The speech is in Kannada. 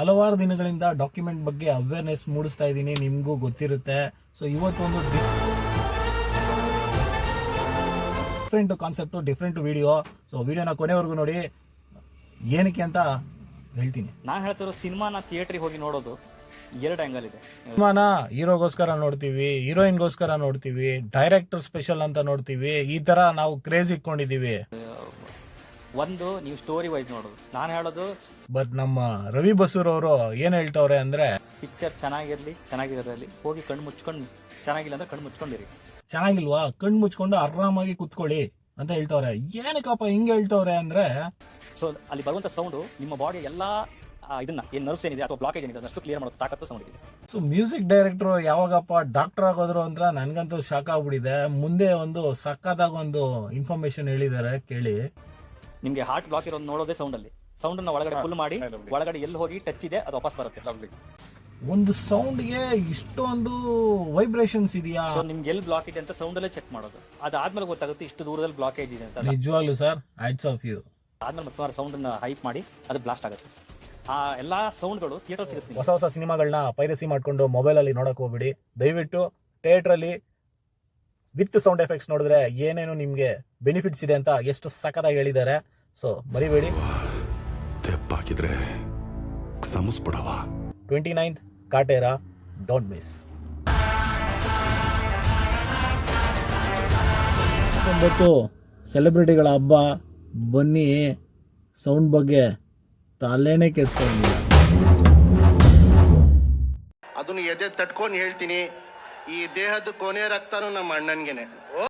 ಹಲವಾರು ದಿನಗಳಿಂದ ಡಾಕ್ಯುಮೆಂಟ್ ಬಗ್ಗೆ ಅವೇರ್ನೆಸ್ ಮೂಡಿಸ್ತಾ ಇದ್ದೀನಿ ನಿಮಗೂ ಗೊತ್ತಿರುತ್ತೆ. ಸೊ ಇವತ್ತೊಂದು different concept different video so ವಿಡಿಯೋನ ಕೊನೆವರೆಗೂ ನೋಡಿ. ಏನಕ್ಕೆ ಅಂತ ಹೇಳ್ತೀನಿ. ನಾನು ಹೇಳ್ತಿರೋ ಸಿನಿಮಾನ ಥಿಯೇಟ್ರಿಗೆ ಹೋಗಿ ನೋಡೋದು ಎರಡು ಆ್ಯಂಗಲ್ ಇದೆ. ಸಿನಿಮಾನ ಹೀರೋಗೋಸ್ಕರ ನೋಡ್ತೀವಿ ಹೀರೋಯಿನ್ಗೋಸ್ಕರ ನೋಡ್ತೀವಿ ಡೈರೆಕ್ಟರ್ ಸ್ಪೆಷಲ್ ಅಂತ ನೋಡ್ತೀವಿ ಈ ತರ ನಾವು ಕ್ರೇಜ್ ಇಟ್ಕೊಂಡಿದೀವಿ ಒಂದು ನೀವು ಸ್ಟೋರಿ ವೈಸ್ ನೋಡೋದು. ನಾನು ಹೇಳೋದು ಬಟ್ ನಮ್ಮ ರವಿ ಬಸೂರ್ ಅವರು ಏನ್ ಹೇಳ್ತವ್ರೆ ಅಂದ್ರೆ ಪಿಕ್ಚರ್ ಚೆನ್ನಾಗಿರ್ಲಿ ಚೆನ್ನಾಗಿರೋದ್ರಲ್ಲಿ ಹೋಗಿ ಕಣ್ಣು ಮುಚ್ಕೊಂಡು ಚೆನ್ನಾಗಿಲ್ಲ ಅಂದ್ರೆ ಕಣ್ಣು ಮುಚ್ಕೊಂಡಿರಿ. ಚೆನ್ನಾಗಿಲ್ವಾ? ಕಣ್ಣು ಮುಚ್ಕೊಂಡು ಆರಾಮಾಗಿ ಕುತ್ಕೊಳ್ಳಿ ಅಂತ ಹೇಳ್ತವ್ರೆ. ಏನಕ್ಕಪ್ಪ ಹಿಂಗೆ ಹೇಳ್ತವ್ರೆ ಅಂದ್ರೆ ಸೊ ಅಲ್ಲಿ ಬರುವಂತ ಸೌಂಡು ನಿಮ್ಮ ಬಾಡಿ ಎಲ್ಲ ಇದನ್ನ ಏನು ನರ್ವ್ಸ್ ಏನಿದೆ ಅಥವಾ ಬ್ಲಾಕೇಜ್ ಏನಿದೆ ಅದಷ್ಟು ಕ್ಲಿಯರ್ ಮಾಡೋದು ತಾಕತ್ತು ಸೌಂಡ್ ಇದೆ ಸೊ ಮ್ಯೂಸಿಕ್ ಡೈರೆಕ್ಟರ್ ಯಾವಾಗಪ್ಪ ಡಾಕ್ಟರ್ ಆಗೋದ್ರು ಅಂದ್ರೆ ನನಗಂತೂ ಶಾಕ್ ಆಗ್ಬಿಟ್ಟಿದೆ. ಮುಂದೆ ಒಂದು ಸಕ್ಕದಾಗ ಒಂದು ಇನ್ಫಾರ್ಮೇಶನ್ ಹೇಳಿದ್ದಾರೆ ಕೇಳಿ. ನಿಮಗೆ ಹಾರ್ಟ್ ಬ್ಲಾಕ್ ಇರೋದು ನೋಡೋದೇ ಸೌಂಡ್ ಅಲ್ಲಿ. ಸೌಂಡ್ ಸೌಂಡನ್ನ ಒಳಗಡೆ ಫುಲ್ ಮಾಡಿ ಒಳಗಡೆ ಎಲ್ಲಿ ಹೋಗಿ ಟಚ್ ಇದೆ ಅದು ವಾಪಸ್ ಬರುತ್ತೆ. ಒಂದು ಸೌಂಡ್ಗೆ ಇಷ್ಟೊಂದು ವೈಬ್ರೇಷನ್ಸ್ ಇದೆಯಾ? ಸೊ ನಿಮ್ಗೆ ಎಲ್ಲಿ ಬ್ಲಾಕ್ ಇದೆ ಅಂತ ಸೌಂಡಲ್ಲೇ ಚೆಕ್ ಮಾಡೋದು. ಅದಾದ್ಮೇಲೆ ಗೊತ್ತಾಗುತ್ತೆ ಇಷ್ಟು ದೂರದಲ್ಲಿ ಬ್ಲಾಕೇಜ್ ಇದೆ ಅಂತ. ನಿಜವಾಗ್ಲು ಸರ್ ಐಟ್ಸ್ ಆಫ್ ಯು ಆದ್ಮೇಲೆ ಮತ್ತೆ ಸೌಂಡನ್ನ ಹೈಪ್ ಮಾಡಿ ಅದು ಬ್ಲಾಸ್ಟ್ ಆಗುತ್ತೆ. ಆ ಎಲ್ಲಾ ಸೌಂಡ್ಗಳು ಥಿಯೇಟರ್ ಸಿಗುತ್ತೆ. ಹೊಸ ಹೊಸ ಸಿನಿಮಾಗಳನ್ನ ಪೈರಸಿ ಮಾಡ್ಕೊಂಡು ಮೊಬೈಲ್ ಅಲ್ಲಿ ನೋಡಕ್ ಹೋಗ್ಬಿಡಿ. ದಯವಿಟ್ಟು ಥಿಯೇಟ್ರಲ್ಲಿ ವಿತ್ ಸೌಂಡ್ ಎಫೆಕ್ಟ್ಸ್ ನೋಡಿದ್ರೆ ಏನೇನು ನಿಮಗೆ ಬೆನಿಫಿಟ್ಸ್ ಇದೆ ಅಂತ ಎಷ್ಟು ಸಖತ್ತಾಗಿ ಹೇಳಿದ್ದಾರೆ. ಸೊ ಮರಿಬೇಡಿ. ತೆಪ್ಪಾಕಿದ್ರೆ ಸಮಸ್ಬಿಡವ twenty ninth Kaatera don't miss ಒಂಬತ್ತು ಸೆಲೆಬ್ರಿಟಿಗಳ ಹಬ್ಬ ಬನ್ನಿ ಸೌಂಡ್ ಬಗ್ಗೆ ತಲೆನೇ ಕೆಡ್ಸ್ಕೊಂಡಿಲ್ಲ. ಅದನ್ನು ಎದೆ ತಟ್ಕೊಂಡು ಹೇಳ್ತೀನಿ ಈ ದೇಹದ ಕೊನೆ ರಕ್ತನೂ ನಮ್ಮ ಅಣ್ಣನ್ಗೆನೆ.